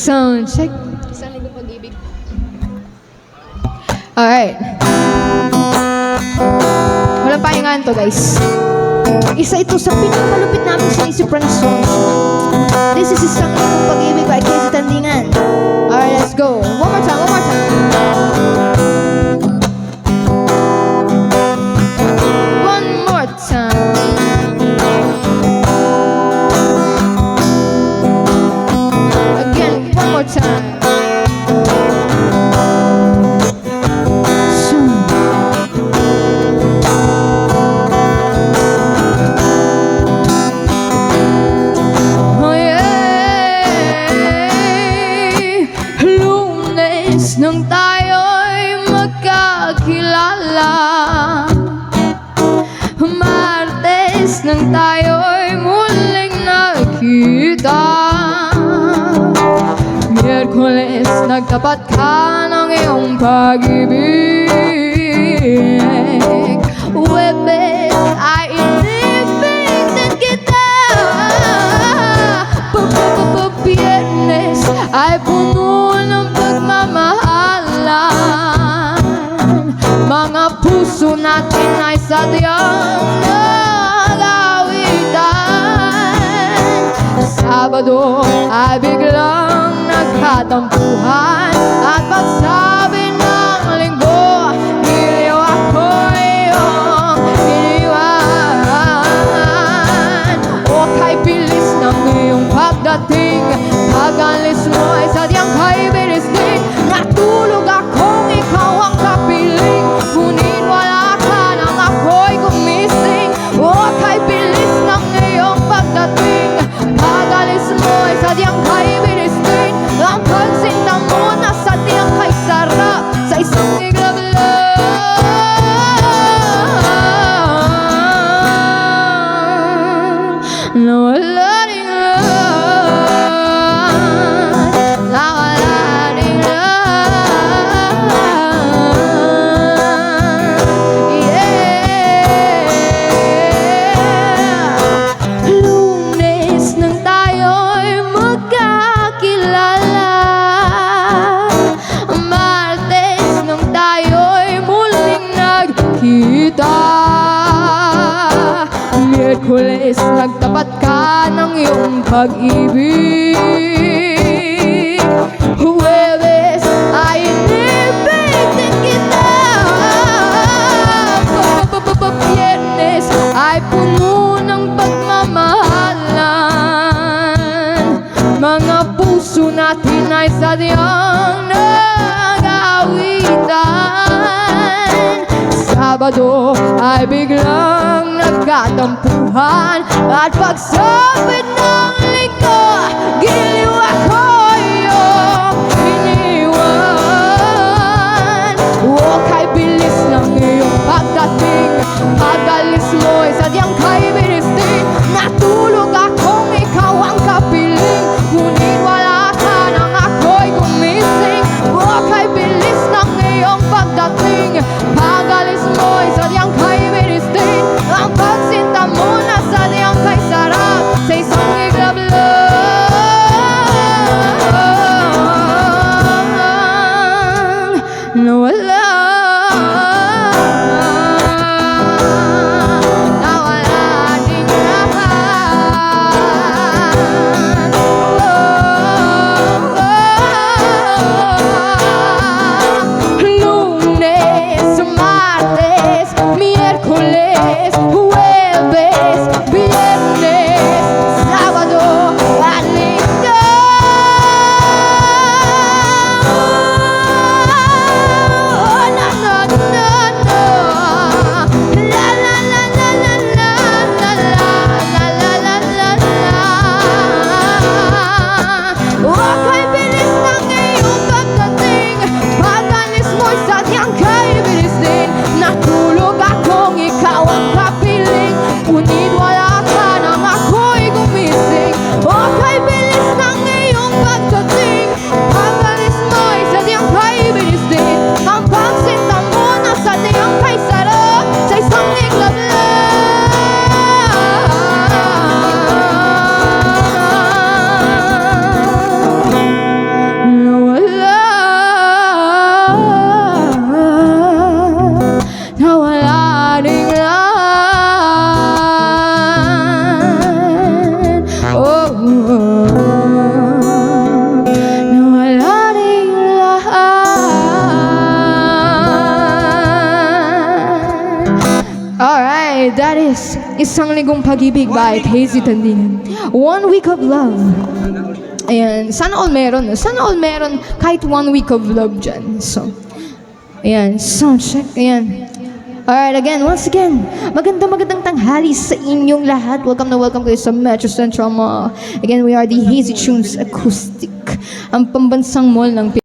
Sound check. Isang linggo pag-ibig. Alright. Walang pahingahan to, guys. Isa ito sa pinakamalupit namin sinisipran songs. This is isang pag-ibig by Casey Nang tayo'y magkakilala. Martes nang tayo'y muling nakita. Miyerkules nagtapat ka ng iyong pag-ibig Puso natin ay sadyang nagawitan Sabado ay biglang nagkatampuhan At pagsabi ring lang Na wala ring lang Yeah. Lunes nang tayo'y magkakilala. Martes nang tayo'y muling nagkita. Miyerkules nagtapat iyong pag-ibig. Huwebes ay inibig din kita. Biyernes ay puno ng pagmamahalan. Mga puso natin ay sadyang nagawitan. Sabado ay biglang nagkatampuhan At pagsabit ng linggo Giliw Yes, isang linggong pag-ibig by Hazy Tandin. One week of love. Ayan, sana all meron. Sana all meron kahit one week of love dyan. So, ayan, sound check. Ayan. Alright, again, once again, maganda magandang tanghali sa inyong lahat. Welcome na welcome kayo sa Metro Central Mall. Again, we are the Hazy Tunes Acoustic, ang pambansang mall ng